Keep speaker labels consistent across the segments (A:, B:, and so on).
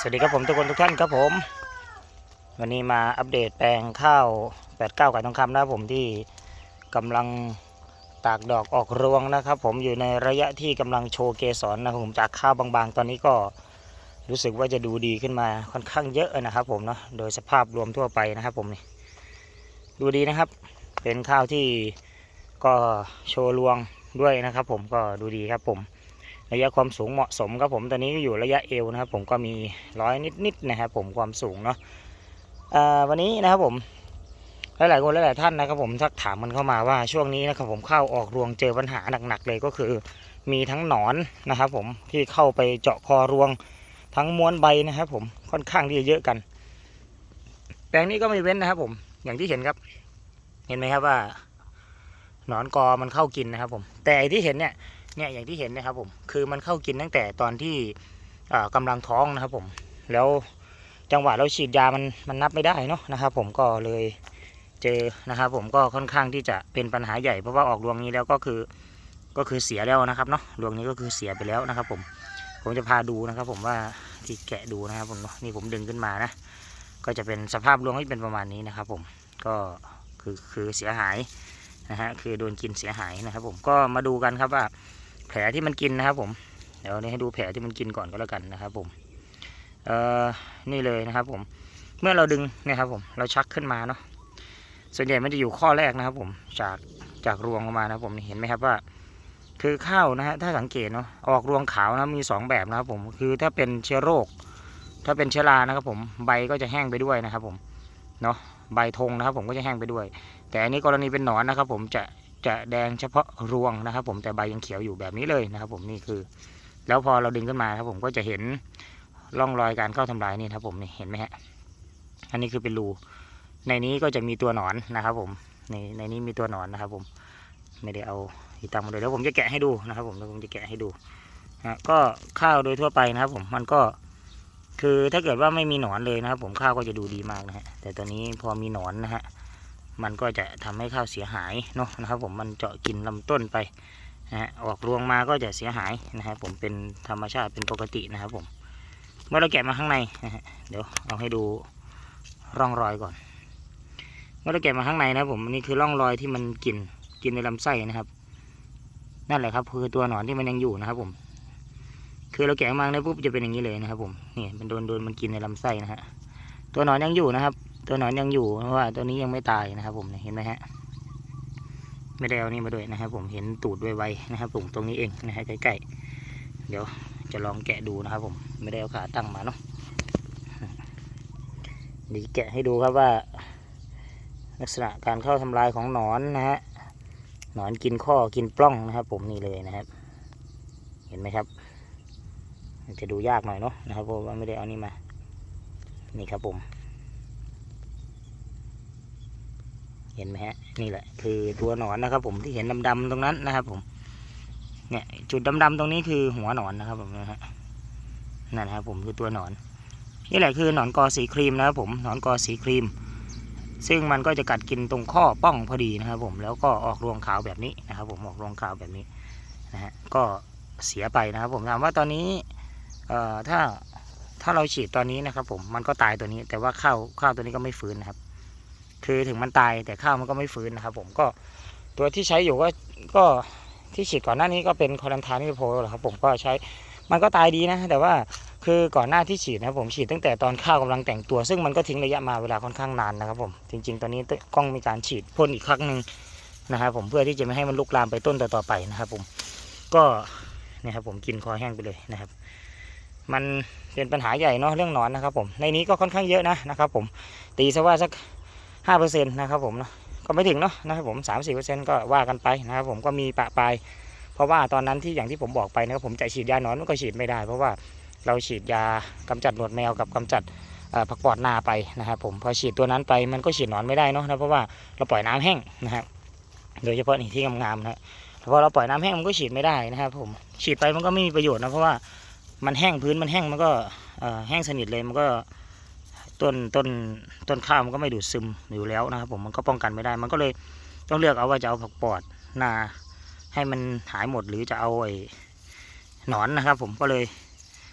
A: สวัสดีครับผมทุกคนทุกท่านครับผม วันนี้มาอัปเดตแปลงข้าว 89ไก่ทองคำนะครับผมที่กำลังตากดอกออกรวงนะครับ ผมอยู่ในระยะที่กำลังโชว์เกสรนะครับผมจากข้าวบางๆ ตอนนี้ก็รู้สึกว่าจะดูดีขึ้นมาค่อนข้างเยอะนะครับ ผมเนาะโดยสภาพรวมทั่วไปนะครับ ผมนี่ดูดีนะครับ เป็นข้าวที่ก็โชว์รวงด้วยนะครับ ผมก็ดูดีครับผม ระยะความสูงเหมาะสมครับผมตอนนี้ก็อยู่ระยะเอวนะครับผมก็มีร้อยนิดๆนะครับผมความสูงเนาะวันนี้นะครับผมหลายๆคนหลายๆท่านนะครับผมทักถามมันเข้ามาว่าช่วงนี้นะครับผมเข้าออกรวงเจอปัญหาหนักๆเลยก็คือ มีทั้งหนอนนะครับผมที่เข้าไปเจาะคอรวงทั้งม้วนใบนะครับผมค่อนข้างที่จะเยอะกัน แปลงนี้ก็ไม่เว้นนะครับผมอย่างที่เห็นครับ เห็นไหมครับว่า หนอนกอมันเข้ากินนะครับผม แต่ไอที่เห็นเนี่ย เนี่ยอย่างที่เห็นนะครับผมคือมันเข้ากินตั้งแต่ตอนที่อ่ากำลังท้องนะครับผมแล้วจังหวะเราฉีดยามันมันนับไม่ได้เนาะนะครับ ผมก็เลยเจอนะครับผมก็ค่อนข้างที่จะเป็นปัญหาใหญ่เพราะว่าออกรวงนี้แล้วก็คือก็คือเสียแล้วนะครับเนาะรวงนี้ก็คือเสียไปแล้วนะครับ ผมผมจะพาดูนะครับ ผมว่าที่แกะดูนะครับผมนี่ผมดึงขึ้นมานะ ก็จะเป็นสภาพรวงที่เป็นประมาณนี้นะครับ ผมก็คือคือเสียหายนะฮะคือโดนกินเสียหายนะครับ ผมก็มาดูกันครับว่า แผลที่มันกินนะครับผม เดี๋ยวนี้ให้ดูแผลที่มันกินก่อนก็แล้วกันนะครับผม เอ่อ นี่เลยนะครับผม เมื่อเราดึงนี่ยครับผม เราชักขึ้นมาเนาะ ส่วนใหญ่มันจะอยู่ข้อแรกนะครับผม จากจากรวงออกมานะครับผม เห็นไหมครับว่า คือข้าวนะฮะ ถ้าสังเกตเนาะ ออกรวงขาวนะ มีสองแบบนะครับผม คือถ้าเป็นเชื้อโรค ถ้าเป็นเชื้อรานะครับผม ใบก็จะแห้งไปด้วยนะครับผม เนาะ ใบธงนะครับผมก็จะแห้งไปด้วย แต่อันนี้กรณีเป็นหนอนนะครับผมจะ จะแดงเฉพาะรวงนะครับ ผมแต่ใบยังเขียวอยู่แบบนี้เลยนะครับ ผมนี่คือ แล้วพอเราดึงขึ้นมาครับ ผมก็จะเห็นร่องรอยการเข้าทำลายนี่ครับ ผมนี่เห็นไหมฮะอันนี้คือเป็นรูในนี้ก็จะมีตัวหนอนนะครับ ผมในในนี้มีตัวหนอนนะครับ ผมไม่ได้เอาอีตังมาเลยแล้วผมจะแกะให้ดูนะครับ ผมแล้วผมจะแกะให้ดูนะก็ข้าวโดยทั่วไปนะครับ ผมมันก็คือถ้าเกิดว่าไม่มีหนอนเลยนะครับ ผมข้าวก็จะดูดีมากนะฮะแต่ตอนนี้พอมีหนอนนะฮะ มันก็จะทำให้ข้าวเสียหายเนาะนะครับ ผมมันเจาะกินลำต้นไปนะฮะออกรวงมาก็จะเสียหายนะครับผมเป็นธรรมชาติเป็นปกตินะครับผมเมื่อเราแกะมาข้างในนะฮะเดี๋ยวเอาให้ดูร่องรอยก่อน เมื่อเราแกะมาข้างในนะผมนี่คือร่องรอยที่มันกินกินในลำไส้นะครับ นั่นแหละครับคือตัวหนอนที่มันยังอยู่นะครับผม คือเราแกะมาเนี่ยปุ๊บจะเป็นอย่างนี้เลยนะครับผมนี่มันโดนโดนมันกินในลำไส้นะฮะตัวหนอนยังอยู่นะครับ ตัวหนอนยังอยู่เพราะว่าตัวนี้ยังไม่ตายนะครับ ผมเห็นไหมฮะไม่ได้เอานี่มาด้วยนะครับ ผมเห็นตูดไวๆนะครับ ผมตรงนี้เองนะฮะใกล้ๆเดี๋ยวจะลองแกะดูนะครับ ผมไม่ได้เอาขาตั้งมาเนาะเดี๋ยวแกะให้ดูครับว่า ลักษณะการเข้าทำลายของหนอนนะฮะหนอนกินข้อกินปล้องนะครับ ผมนี่เลยนะครับ เห็นไหมครับจะดูยากหน่อยเนาะนะครับเพราะว่าไม่ได้เอานี่มา นี่ครับผม เห็นไหมฮะนี่แหละ คือตัวหนอนนะครับ ผมที่เห็นดำๆตรงนั้นนะครับ ผม เนี่ย จุดดำๆตรงนี้คือหัวหนอนนะครับ ผมนะฮะนั่นนะครับ ผมคือตัวหนอน นี่แหละคือหนอนกอสีครีมนะครับ ผมหนอนกอสีครีม ซึ่งมันก็จะกัดกินตรงข้อป้องพอดีนะครับ ผมแล้วก็ออกรวงขาวแบบนี้นะครับ ผมออกรวงขาวแบบนี้นะฮะก็เสียไปนะครับ ผมถามว่าตอนนี้เอ่อถ้าถ้าเราฉีดตอนนี้นะครับ ผมมันก็ตายตัวนี้ แต่ว่าข้าวข้าวตัวนี้ก็ไม่ฟื้นนะครับ คือถึงมันตายแต่ข้าวมันก็ไม่ฟื้นนะครับ ผมก็ตัวที่ใช้อยู่ก็ก็ที่ฉีดก่อนหน้านี้ก็เป็นคอรันทานิโพลครับผมก็ใช้มันก็ตายดีนะ แต่ว่าคือก่อนหน้าที่ฉีดนะผมฉีดตั้งแต่ตอนข้าวกำลังแต่งตัว ซึ่งมันก็ทิ้งระยะมาเวลาค่อนข้างนานนะครับผมจริง ๆ ตอนนี้กล้องมีการฉีดพ่นอีกครั้งหนึ่งนะครับผมเพื่อที่จะไม่ให้มันลุกลามไปต้นต่อๆไปนะครับผมก็นี่ครับผมกินคอแห้งไปเลยนะครับ มันเป็นปัญหาใหญ่เนาะเรื่องนอนนะครับผมในนี้ก็ค่อนข้างเยอะนะนะครับผมตีซะว่าสัก ห้าเปอร์เซ็นต์นะครับผมเนาะก็ไม่ถึงเนาะนะครับผมสามสี่เปอร์เซ็นต์ก็ว่ากันไปนะครับผมก็มีปะปลายเพราะว่าตอนนั้นที่อย่างที่ผมบอกไปนะครับผมจะฉีดยาหนอนมันก็ฉีดไม่ได้ เพราะว่าเราฉีดยากำจัดหนวดแมวกับกำจัดผักปอดนาไปนะครับผมพอฉีดตัวนั้นไปมันก็ฉีดหนอนไม่ได้เนาะนะเพราะว่าเราปล่อยน้ำแห้งนะครับโดยเฉพาะนี่ที่งามๆนะพอเราปล่อยน้ำแห้งมันก็ฉีดไม่ได้นะครับผมฉีดไปมันก็ไม่มีประโยชน์นะเพราะว่ามันแห้งพื้นมันแห้งมันก็แห้งสนิทเลยมันก็ ต้นต้นต้นข้าวมันก็ไม่ดูดซึมอยู่แล้วนะครับผมมันก็ป้องกันไม่ได้ มันก็เลยต้องเลือกเอาว่าจะเอาผักปอดนาให้มันหายหมดหรือจะเอาไอ้หนอนนะครับ ผมก็เลย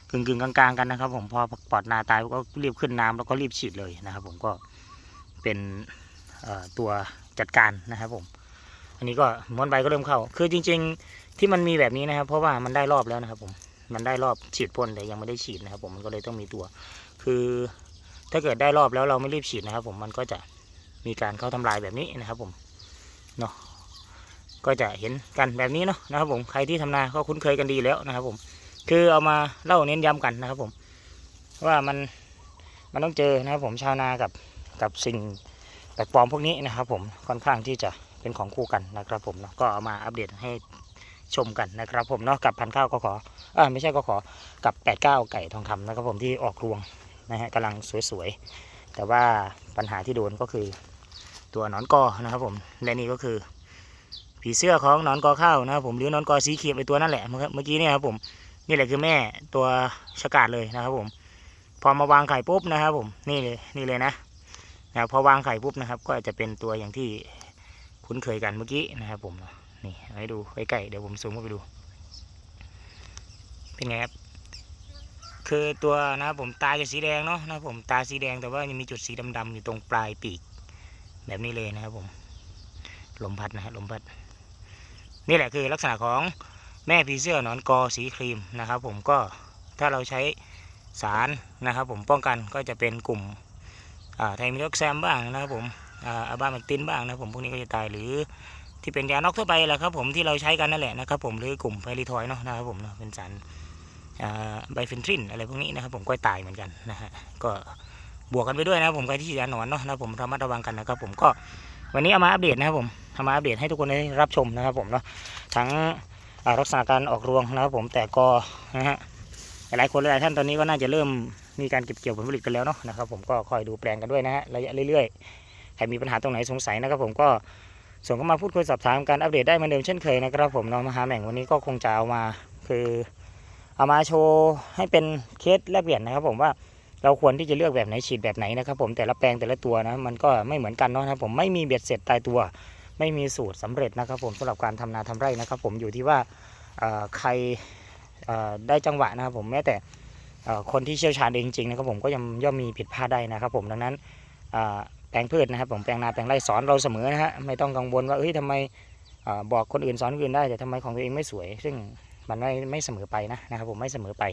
A: กึ่งกึ่งกลางๆกันนะครับ ผมพอผักปอดนาตายก็รีบขึ้นน้ำแล้วก็รีบฉีดเลยนะครับ ผมก็เป็นตัวจัดการนะครับผม อันนี้ก็ม้วนใบก็เริ่มเข้า คือจริง ๆที่มันมีแบบนี้นะครับ เพราะว่ามันได้รอบแล้วนะครับ ผมมันได้รอบฉีดพ่นแต่ยังไม่ได้ฉีดนะครับ ผมมันก็เลยต้องมีตัว คือ ถ้าเกิดได้รอบแล้วเราไม่รีบฉีดนะครับ ผมมันก็จะมีการเข้าทำลายแบบนี้นะครับ ผมเนาะก็จะเห็นกันแบบนี้เนาะนะครับ ผมใครที่ทำนาก็คุ้นเคยกันดีแล้วนะครับ ผม คือเอามาเล่าเน้นย้ำกันนะครับ ผมว่ามันมันต้องเจอนะครับ ผมชาวนากับกับสิ่งแปลกปลอมพวกนี้นะครับ ผมค่อนข้างที่จะเป็นของคู่กันนะครับ ผมเนาะก็เอามาอัปเดตให้ชมกันนะครับ ผมเนาะกับพันข้าวก็ขออ่าไม่ใช่ก็ขอกับแปดเก้าไก่ทองคำนะครับ ผมที่ออกรวง นะฮะกำลังสวยๆ แต่ว่าปัญหาที่โดนก็คือตัวนอนกอนะครับผม และนี่ก็คือผีเสื้อของนอนกอข้าวนะครับผมหรือนอนกอสีเขียวไอตัวนั่นแหละเมื่อกี้เนี่ยครับผมนี่แหละคือแม่ตัวชะกาดเลยนะครับผม พอมาวางไข่ปุ๊บนะครับผมนี่เลยนี่เลยนะนะพอวางไข่ปุ๊บนะครับ ก็จะเป็นตัวอย่างที่คุ้นเคยกันเมื่อกี้นะครับผมนี่ให้ดูใกล้ๆเดี๋ยวผมซูมเข้าไปดู เป็นไงครับ คือตัวนะผมตาจะสีแดงเนาะนะผมตาสีแดงแต่ว่ายังมีจุดสีดำๆอยู่ตรงปลายปีก แบบนี้เลยนะครับผมลมพัดนะฮะลมพัด นี่แหละคือลักษณะของแม่ผีเสื้อหนอนกอสีครีมนะครับ ผมก็ถ้าเราใช้สารนะครับ ผมป้องกันก็จะเป็นกลุ่มไทมิโลกแซมบ้างนะครับผมอาอาบาเมกตินบ้างนะครับผมพวกนี้ก็จะตายหรือที่เป็นยานอกทั่วไปแหละครับผมที่เราใช้กันนั่นแหละนะครับผมหรือกลุ่มไพริทอยเนาะนะครับผมเนาะเป็นสาร ไบเฟนทรินอะไรพวกนี้นะครับผมก็ตายเหมือนกันนะฮะก็บวกกันไปด้วยนะครับผมใครที่ฉีดยาหนอนเนาะนะครับผมระมัดระวังกันนะครับผมก็วันนี้เอามาอัปเดตนะครับผมเอามาอัปเดตให้ทุกคนได้รับชมนะครับผมเนาะทั้งอ่าลักษณะการออกรวงนะครับผมแต่ก็นะฮะหลายคนหลายท่านตอนนี้ก็น่าจะเริ่มมีการเก็บเกี่ยวผลผลิตกันแล้วเนาะนะครับผมก็คอยดูแปลงกันด้วยนะฮะระยะเรื่อยๆใครมีปัญหาตรงไหนสงสัยนะครับผมก็ส่งเข้ามาพูดคุยสอบถามการอัปเดตได้เหมือนเดิมเช่นเคยนะครับผมน้องมหาแหม่งวันนี้ก็คงจะเอามาคือ เอามาโชว์ให้เป็นเคสแลกเปลี่ยนนะครับ ผมว่าเราควรที่จะเลือกแบบไหนฉีดแบบไหนนะครับผมแต่ละแปลงแต่ละตัวนะมันก็ไม่เหมือนกันเนาะนะครับผมไม่มีเบ็ดเสร็จตายตัว ไม่มีสูตรสำเร็จนะครับ ผมสำหรับการทำนาทำไร่นะครับ ผมอยู่ที่ว่าใครได้จังหวะนะครับผมแม้แต่คนที่เชี่ยวชาญเองจริงๆนะครับผมก็ย่อมย่อมมีผิดพลาดได้นะครับ ผมดังนั้นแปลงพืชนะครับ ผมแปลงนาแปลงไร่สอนเราเสมอนะฮะไม่ต้องกังวลว่าเอ้ยทำไมอบอกคนอื่นสอนคนอื่นได้แต่ทำไมของตัวเองไม่สวย ซึ่ง มันไม่ไม่เสมอไปนะนะครับผมไม่เสมอไป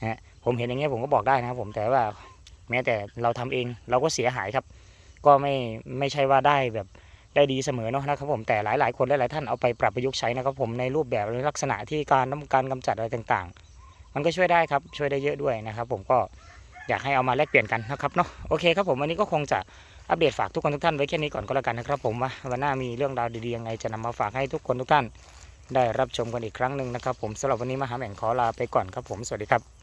A: นะฮะผมเห็นอย่างเงี้ยผมก็บอกได้นะครับผมแต่ว่าแม้แต่เราทำเองเราก็เสียหายครับ ก็ไม่ไม่ใช่ว่าได้แบบได้ดีเสมอเนาะนะครับผมแต่หลาย ๆ คนหลายๆท่านเอาไปปรับประยุกต์ใช้นะครับผมในรูปแบบในลักษณะที่การต้องการกำจัดอะไรต่างๆ มันก็ช่วยได้ครับช่วยได้เยอะด้วยนะครับ ผมก็อยากให้เอามาแลกเปลี่ยนกันนะครับเนาะโอเคครับผมวันนี้ก็คงจะอัปเดตฝากทุกคนทุกท่านไว้แค่นี้ก่อนก็แล้วกันนะครับผมว่าวันหน้ามีเรื่องราวดีๆยังไงจะนำมาฝากให้ทุกคนทุกท่าน ได้รับชมกันอีกครั้งหนึ่งนะครับ ผมสำหรับวันนี้มหาแหม่งขอลาไปก่อนครับผมสวัสดีครับ